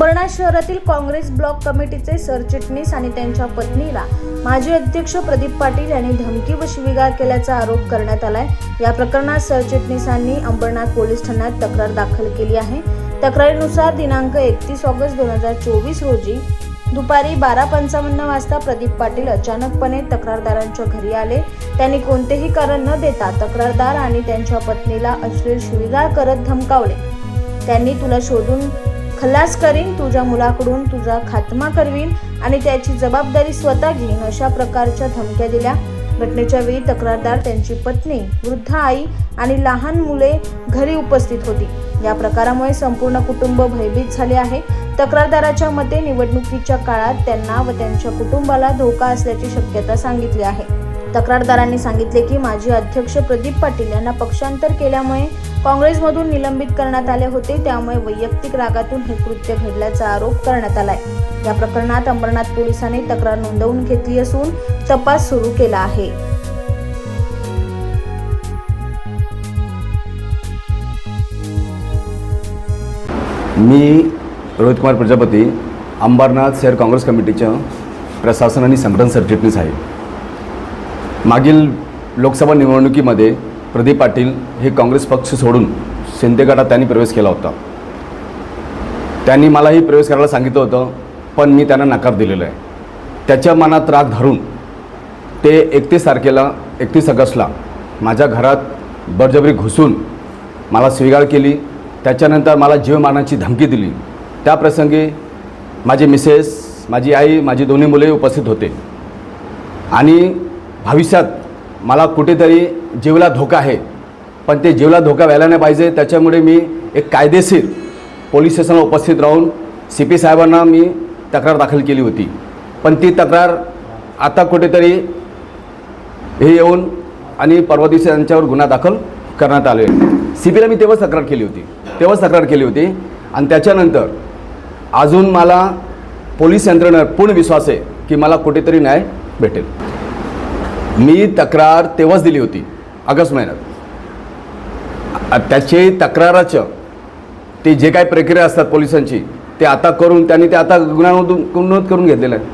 Congress block कमिटीचे सरचिटणीस आणि त्यांच्या पत्नीला माजी अध्यक्ष प्रदीप पाटील यांनी धमकी व शिवीगाळ केल्याचा आरोप करण्यात आलाय. या प्रकरणात सरचिटणीसांनी अंबरनाथ पोलीस ठाण्यात तक्रार दाखल केली आहे. तक्रारीनुसार दिनांक एकतीस ऑगस्ट दोन हजार चोवीस रोजी दुपारी बारा पंचावन्न वाजता प्रदीप पाटील अचानकपणे तक्रारदारांच्या घरी आले. त्यांनी कोणतेही कारण न देता तक्रारदार आणि त्यांच्या पत्नीला अश्लील शिवीगाळ करत धमकावले. त्यांनी तुला शोधून खल्लास करीन तुझ्या मुलाकडून तुझा खात्मा करवीन आणि त्याची जबाबदारी स्वतः घेईन अशा प्रकारच्या धमक्या दिल्या. घटनेच्या वेळी तक्रारदार त्यांची पत्नी वृद्ध आई आणि लहान मुले घरी उपस्थित होती. या प्रकारामुळे संपूर्ण कुटुंब भयभीत झाले आहे. तक्रारदाराच्या मते निवडणुकीच्या काळात त्यांना व त्यांच्या कुटुंबाला धोका असल्याची शक्यता सांगितली आहे. तक्रारदारांनी सांगितले की माजी अध्यक्ष प्रदीप पाटील यांना पक्षांतर केल्यामुळे काँग्रेसमधून निलंबित करण्यात आले होते. त्यामुळे वैयक्तिक रागातून हे कृत्य घडल्याचा आरोप करण्यात आलाय. या प्रकरणात अंबरनाथ पोलिसांनी तक्रार नोंदवून घेतली असून तपास सुरू केला आहे. मी रोहित कुमार प्रजापती अंबरनाथ शहर काँग्रेस कमिटीच्या प्रशासन आणि संघटन सरचिटणीस आहे. मागील लोकसभा निवडणुकीमध्ये प्रदीप पाटील हे काँग्रेस पक्ष सोडून शिंदे गटात त्यांनी प्रवेश केला होता. त्यांनी मलाही प्रवेश करायला सांगितलं होतं पण मी त्यांना नकार दिलेला आहे. त्याच्या मनात राग धरून ते एकतीस तारखेला एकतीस ऑगस्टला माझ्या घरात बळजबरी घुसून मला स्वीकार केली त्याच्यानंतर मला जीवमानाची धमकी दिली. त्याप्रसंगी माझे माझी मिसेस माझी आई माझी दोन्ही मुले उपस्थित होते. आणि भविष्यात मला कुठेतरी जीवला धोका आहे पण ते जीवला धोका व्हायला नाही पाहिजे. त्याच्यामुळे मी एक कायदेशीर पोलीस स्टेशनला उपस्थित राहून सी पी साहेबांना मी तक्रार दाखल केली होती. पण ती तक्रार आता कुठेतरी हे येऊन आणि परवा दिवशी त्यांच्यावर गुन्हा दाखल करण्यात आले. सी पीला मी तेव्हाच तक्रार केली होती. तेव्हाच तक्रार केली होती. आणि त्याच्यानंतर अजून मला पोलीस यंत्रणेवर पूर्ण विश्वास आहे की मला कुठेतरी न्याय भेटेल. मी तक्रार तेव्हाच दिली होती. ऑगस्ट महिन्यात. त्याचे तक्राराचं ते जे काही प्रक्रिया असतात पोलिसांची ते आता करून त्यांनी ते आता गुन्हा नोंद नोंद करून घेतलेलं आहे.